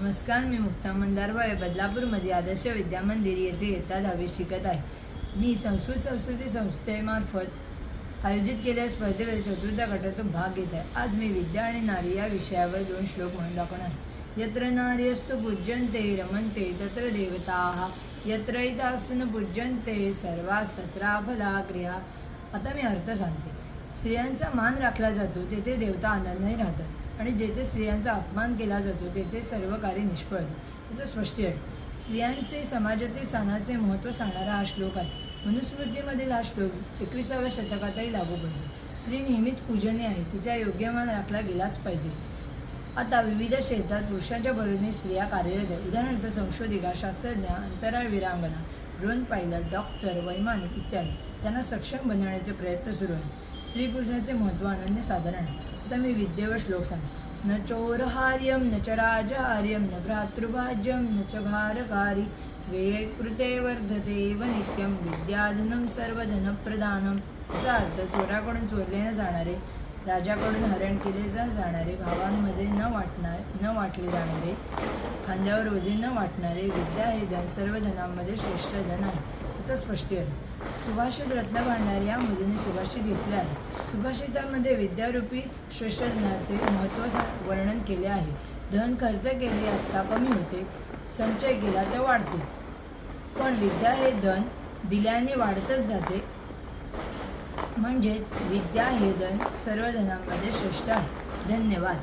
नमस्कार मी मुक्ता मंदारबाई बदलापूरमध्ये आदर्श विद्या मंदिर येथे येता दहावी शिकत आहे. मी संस्कृत संस्कृती संस्थेमार्फत आयोजित केलेल्या स्पर्धेमध्ये चतुर्थ गटातून भाग घेत आहे. आज मी विद्या आणि नारी या विषयावर दोन श्लोक म्हणून दाखवणार यत्र यत्र असतो पूज्यंते रमन्ते तत्र देवताः यत्र इतास्तु न पूज्यन्ते सर्वास्तत्र फलाक्रिया आता मी अर्थ सांगते. स्त्रियांचा मान राखला जातो तेथे देवता आनंदही राहतात. आणि जेथे स्त्रियांचा अपमान केला जातो तेथे सर्व कार्य निष्फळ. त्याचं स्पष्टीकरण. स्त्रियांचे समाजातील स्थानाचे महत्त्व सांगणारा हा श्लोक आहे. मनुस्मृतीमधील हा श्लोक एकविसाव्या शतकातही लागू पडतो. स्त्री नेहमीच पूजने आहे. तिचा योग्य मान राखला गेलाच पाहिजे. आता विविध क्षेत्रात पुरुषांच्या बरोबरीने स्त्रिया कार्यरत आहेत. उदाहरणार्थ संशोधिका शास्त्रज्ञ अंतराळ विरांगना ड्रोन पायलट डॉक्टर वैमानिक इत्यादी. त्यांना सक्षम बनवण्याचे प्रयत्न सुरू आहेत. स्त्री पूजनाचे महत्त्व अनन्य साधारण आहे. आता मी श्लोक सांग। न चोरहार्यम न च राजहार्यम न भ्रातृभाज्यम न च भारकारी। व्यये कृते वर्धते व नित्यम विद्याधनम सर्वधनप्रदानम याचा अर्थ चोराकडून चोरले न जाणारे राजाकडून हरण केले जा जाणारे भावांमध्ये न वाटणार न वाटले जाणारे खांद्यावर ओझे न वाटणारे विद्या हे धन सर्व धनांमध्ये श्रेष्ठ धन आहे. स्पष्टी आहे. सुभाषित रत्न भांडार या मुलीने सुभाषित घेतले आहे. सुभाषितामध्ये विद्यारूपी श्रेष्ठ धनाचे महत्त्व वर्णन केले आहे. धन खर्च केले असता कमी होते संचय केला तर वाढते. पण विद्या हे धन दिल्याने वाढतच जाते. म्हणजेच विद्या हे धन सर्व धनांमध्ये श्रेष्ठ आहे. धन्यवाद.